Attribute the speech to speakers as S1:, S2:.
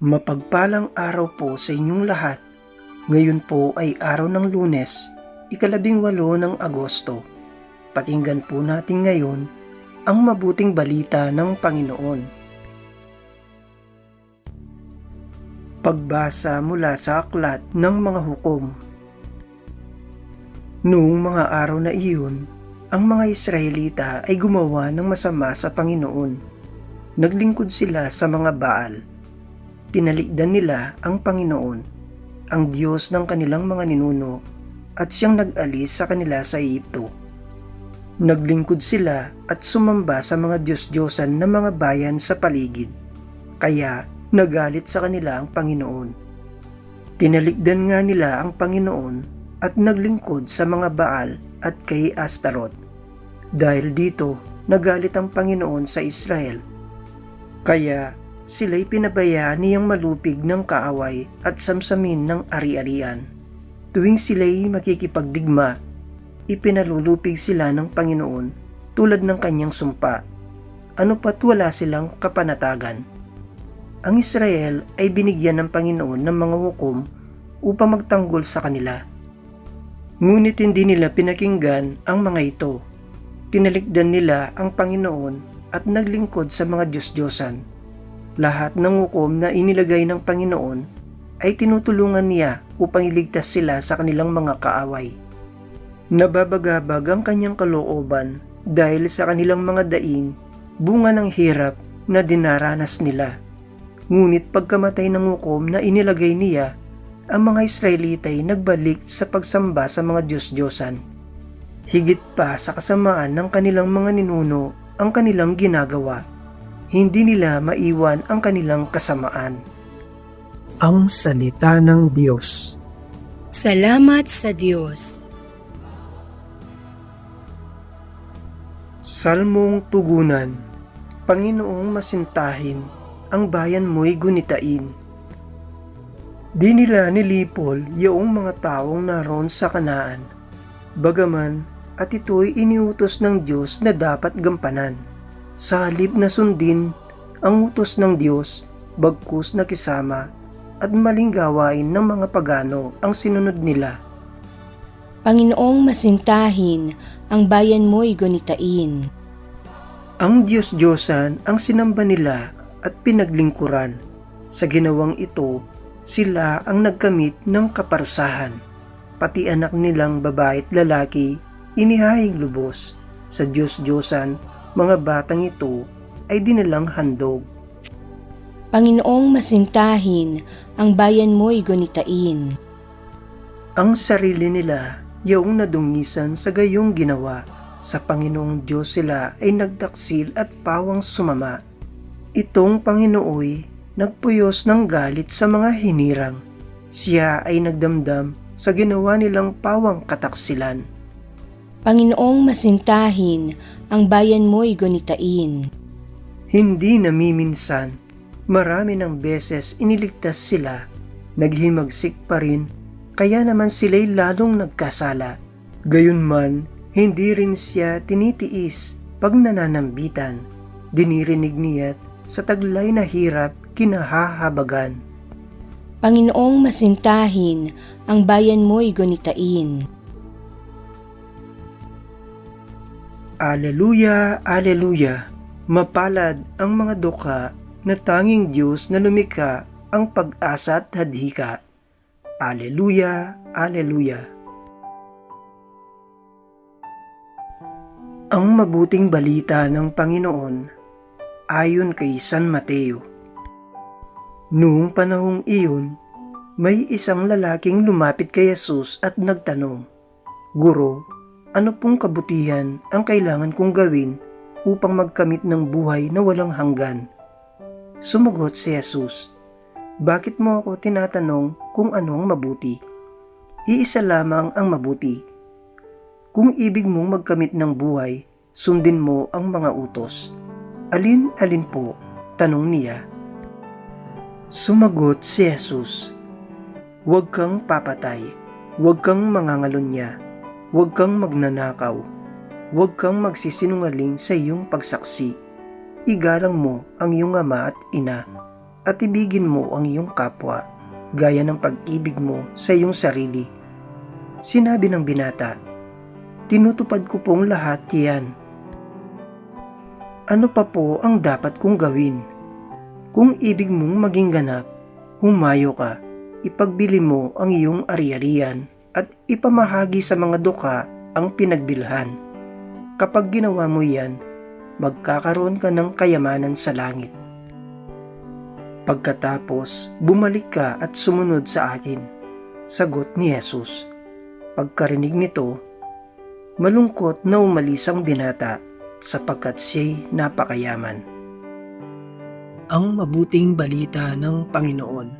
S1: Mapagpalang araw po sa inyong lahat. Ngayon po ay araw ng lunes, ikalabing walo ng Agosto. Pakinggan po natin ngayon ang mabuting balita ng Panginoon. Pagbasa mula sa aklat ng mga hukom. Noong mga araw na iyon, ang mga Israelita ay gumawa ng masama sa Panginoon. Naglingkod sila sa mga Baal. Tinalikdan nila ang Panginoon, ang Diyos ng kanilang mga ninuno, at siyang nag-alis sa kanila sa Egypto. Naglingkod sila at sumamba sa mga Diyos-Diyosan ng mga bayan sa paligid. Kaya nagalit sa kanila ang Panginoon. Tinalikdan nga nila ang Panginoon at naglingkod sa mga Baal at kay Astaroth. Dahil dito, nagalit ang Panginoon sa Israel. Kaya sila'y pinabayaan niyang malupig ng kaaway at samsamin ng ari-arian. Tuwing sila'y makikipagdigma, ipinalulupig sila ng Panginoon tulad ng kanyang sumpa. Ano pat wala silang kapanatagan. Ang Israel ay binigyan ng Panginoon ng mga hukom upang magtanggol sa kanila. Ngunit hindi nila pinakinggan ang mga ito. Tinalikdan nila ang Panginoon at naglingkod sa mga Diyos-Diyosan. Lahat ng hukom na inilagay ng Panginoon ay tinutulungan niya upang iligtas sila sa kanilang mga kaaway. Nababagabag ang kanyang kalooban dahil sa kanilang mga daing, bunga ng hirap na dinaranas nila. Ngunit pagkamatay ng hukom na inilagay niya, ang mga Israelita ay nagbalik sa pagsamba sa mga Diyos-Diyosan. Higit pa sa kasamaan ng kanilang mga ninuno ang kanilang ginagawa. Hindi nila maiwan ang kanilang kasamaan.
S2: Ang Salita ng Diyos
S3: Salamat sa Diyos.
S1: Salmong Tugunan Panginoong masintahin, ang bayan mo'y gunitain. Di nila nilipol yaong mga taong naroon sa kanaan. Bagaman at ito'y iniutos ng Diyos na dapat gampanan. Sa halip na sundin ang utos ng Diyos, bagkus na kisama at maling gawain ng mga pagano ang sinunod nila.
S3: Panginoong masintahin, ang bayan mo'y gunitain.
S1: Ang Diyos-Diyosan ang sinamba nila at pinaglingkuran. Sa ginawang ito, sila ang nagkamit ng kaparusahan. Pati anak nilang babae at lalaki, inihahing lubos. Sa Diyos-Diyosan, mga batang ito ay dinalang handog.
S3: Panginoong masintahin, ang bayan mo'y gunitain.
S1: Ang sarili nila, yaong nadungisan sa gayong ginawa, sa Panginoong Diyos sila ay nagdaksil at pawang sumama. Itong Panginooy nagpuyos ng galit sa mga hinirang. Siya ay nagdamdam sa ginawa nilang pawang kataksilan.
S3: Panginoong masintahin, ang bayan mo'y gunitain.
S1: Hindi namiminsan, marami ng beses iniligtas sila, naghimagsik pa rin, kaya naman sila'y lalong nagkasala. Gayunman, hindi rin siya tinitiis pag nananambitan. Dinirinig niya't sa taglay na hirap kinahahabagan.
S3: Panginoong masintahin, ang bayan mo'y gunitain.
S1: Aleluya, Aleluya! Mapalad ang mga duka na tanging Diyos na lumika ang pag-asa at hadhika. Aleluya, Aleluya! Ang mabuting balita ng Panginoon ayon kay San Mateo. Noong panahong iyon, may isang lalaking lumapit kay Jesus at nagtanong, Guro, ano pong kabutihan ang kailangan kong gawin upang magkamit ng buhay na walang hanggan? Sumagot si Jesus, Bakit mo ako tinatanong kung ano ang mabuti? Iisa lamang ang mabuti. Kung ibig mong magkamit ng buhay, sundin mo ang mga utos. Alin-alin po? Tanong niya. Sumagot si Jesus, Huwag kang papatay, huwag kang mangangalunya, huwag kang magnanakaw, huwag kang magsisinungaling sa iyong pagsaksi. Igalang mo ang iyong ama at ina. at ibigin mo ang iyong kapwa gaya ng pag-ibig mo sa iyong sarili. Sinabi ng binata, Tinutupad ko pong lahat yan. Ano pa po ang dapat kong gawin? Kung ibig mong maging ganap, humayo ka, ipagbili mo ang iyong ari-arian at ipamahagi sa mga duka ang pinagbilhan. Kapag ginawa mo yan, magkakaroon ka ng kayamanan sa langit. Pagkatapos, bumalik ka at sumunod sa akin. Sagot ni Jesus. Pagkarinig nito, malungkot na umalis ang binata sapagkat siya'y napakayaman. Ang mabuting balita ng Panginoon.